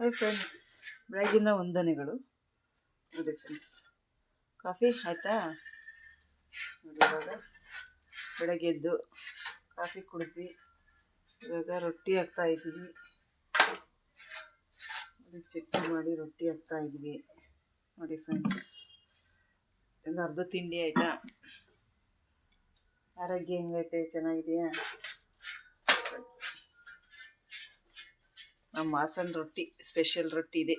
Hi friends ಬೆಳಗಿನ ವಂದನೆಗಳು. ನೋಡಿ ಫ್ರೆಂಡ್ಸ್ ಕಾಫಿ ಆಯಿತಾ? ನೋಡಿ ಇವಾಗ ಬೆಳಗ್ಗೆ ಎದ್ದು ಕಾಫಿ ಕುಡಿದ್ವಿ. ಇವಾಗ ರೊಟ್ಟಿ ಹಾಕ್ತಾ ಇದ್ದೀವಿ. ಚಟ್ನಿ ಮಾಡಿ ರೊಟ್ಟಿ ಹಾಕ್ತಾ ಇದ್ವಿ ನೋಡಿ ಫ್ರೆಂಡ್ಸ್ ಎಲ್ಲ ಅರ್ಧ ತಿಂಡಿ ಆಯಿತಾ? ಆರೋಗ್ಯ ಹೆಂಗೈತೆ? ಚೆನ್ನಾಗಿದೆಯಾ? ನಮ್ಮ ಹಾಸನ ರೊಟ್ಟಿ ಸ್ಪೆಷಲ್ ರೊಟ್ಟಿ ಇದೆ.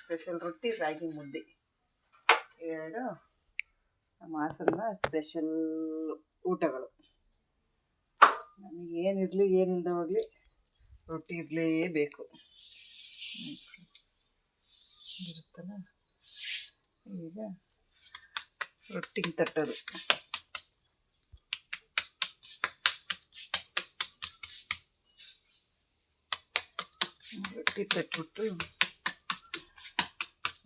ಸ್ಪೆಷಲ್ ರೊಟ್ಟಿ, ರಾಗಿ ಮುದ್ದೆ. ಎರಡು ನಮ್ಮ ಹಾಸನ ಸ್ಪೆಷಲ್ ಊಟಗಳು. ನಮಗೆ ಏನಿರಲಿ ಏನಿಲ್ಲದೆ ಹೋಗಲಿ, ರೊಟ್ಟಿ ಇರಲೇಬೇಕು. ಇರುತ್ತಲ್ಲ, ಈಗ ರೊಟ್ಟಿಗೆ ತಟ್ಟೋದು. ರೊಟ್ಟಿ ತಟ್ಬಿಟ್ಟು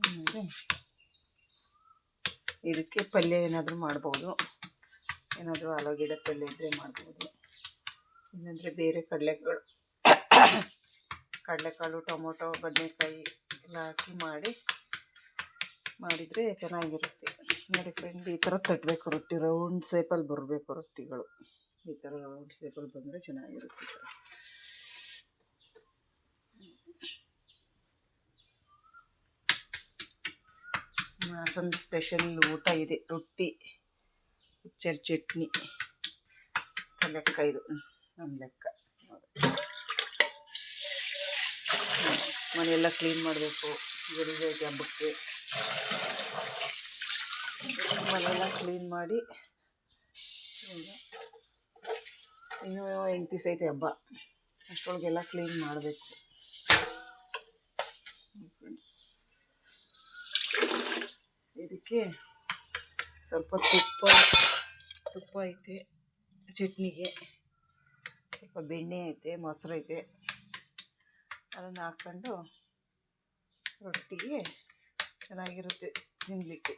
ಆಮೇಲೆ ಇದಕ್ಕೆ ಪಲ್ಯ ಏನಾದರೂ ಮಾಡ್ಬೋದು. ಏನಾದರೂ ಆಲೂಗೆಡ್ಡೆ ಪಲ್ಯ ಇದ್ದರೆ ಮಾಡ್ಬೋದು. ಇಲ್ಲಾಂದರೆ ಬೇರೆ ಕಡಲೆಗಳು ಕಡಲೆಕಾಳು, ಟೊಮೊಟೊ, ಬದನೆಕಾಯಿ ಎಲ್ಲ ಹಾಕಿ ಮಾಡಿ, ಮಾಡಿದರೆ ಚೆನ್ನಾಗಿರುತ್ತೆ. ನೋಡಿ ಫ್ರೆಂಡ್ ಈ ಥರ ತಟ್ಟಬೇಕು ರೊಟ್ಟಿ ರೌಂಡ್ ಸೇಪಲ್ಲಿ ಬರಬೇಕು ರೊಟ್ಟಿಗಳು. ಈ ಥರ ರೌಂಡ್ ಸೇಪಲ್ಲಿ ಬಂದರೆ ಚೆನ್ನಾಗಿರುತ್ತೆ ಥರ ಸ್ಪೆಷಲ್ ಊಟ ಇದೆ. ರೊಟ್ಟಿ ಹುಚ್ಚರ್ ಚಟ್ನಿ. ಲೆಕ್ಕ ಇದು ನಮ್ಮ ಲೆಕ್ಕ. ಮನೆಯೆಲ್ಲ ಕ್ಲೀನ್ ಮಾಡಬೇಕು. ಗಡಿಗೆ ಹಬ್ಬಕ್ಕೆ. ಮನೆಯೆಲ್ಲ ಕ್ಲೀನ್ ಮಾಡಿ. ಇನ್ನೂ ಎಂಟು ದಿವಸ ಐತೆ ಹಬ್ಬ. ಅಷ್ಟರೊಳಗೆಲ್ಲ ಕ್ಲೀನ್ ಮಾಡಬೇಕು. ಫ್ರೆಂಡ್ಸ್ ಇದಕ್ಕೆ ಸ್ವಲ್ಪ ತುಪ್ಪ ತುಪ್ಪ ಐತೆ, ಚಟ್ನಿಗೆ. ಸ್ವಲ್ಪ ಬೆಣ್ಣೆ ಐತೆ, ಮೊಸರು ಐತೆ. ಅದನ್ನು ಹಾಕ್ಕೊಂಡು ರೊಟ್ಟಿಗೆ ಚೆನ್ನಾಗಿರುತ್ತೆ ತಿನ್ನಲಿಕ್ಕೆ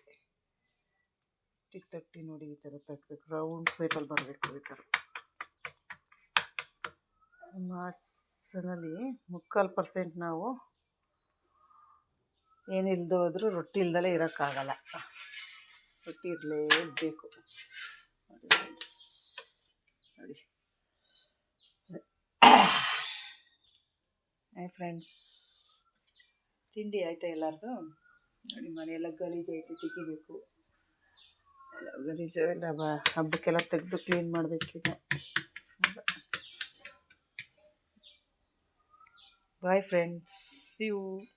ರೊಟ್ಟಿ ತಟ್ಟಿ ನೋಡಿ ಈ ಥರ ತಟ್ಟಬೇಕು ರೌಂಡ್ ಶೇಪಲ್ಲಿ ಬರಬೇಕು ಈ ಥರ. ಹಾಸನಲ್ಲಿ ಮುಕ್ಕಾಲು ಪರ್ಸೆಂಟ್ ನಾವು ಏನಿಲ್ಲದೆ ಹೋದರೂ ರೊಟ್ಟಿ ಇಲ್ದಲೇ ಇರೋಕ್ಕಾಗಲ್ಲ. ರೊಟ್ಟಿ ಇರಲೇಬೇಕು ನೋಡಿ ಹಾಯ್ ಫ್ರೆಂಡ್ಸ್. ತಿಂಡಿ ಆಯ್ತಾ ಎಲ್ಲರದು? ನೋಡಿ ಮನೆಯೆಲ್ಲ ಗಲೀಜು ಐತೆ, ತೆಗಿಬೇಕು. ಎಲ್ಲ ಗಲೀಜು ಎಲ್ಲ ಹಬ್ಬಕ್ಕೆಲ್ಲ ತೆಗೆದು ಕ್ಲೀನ್ ಮಾಡಬೇಕೀಗ ಬಾಯ್ ಫ್ರೆಂಡ್ಸ್. ಯು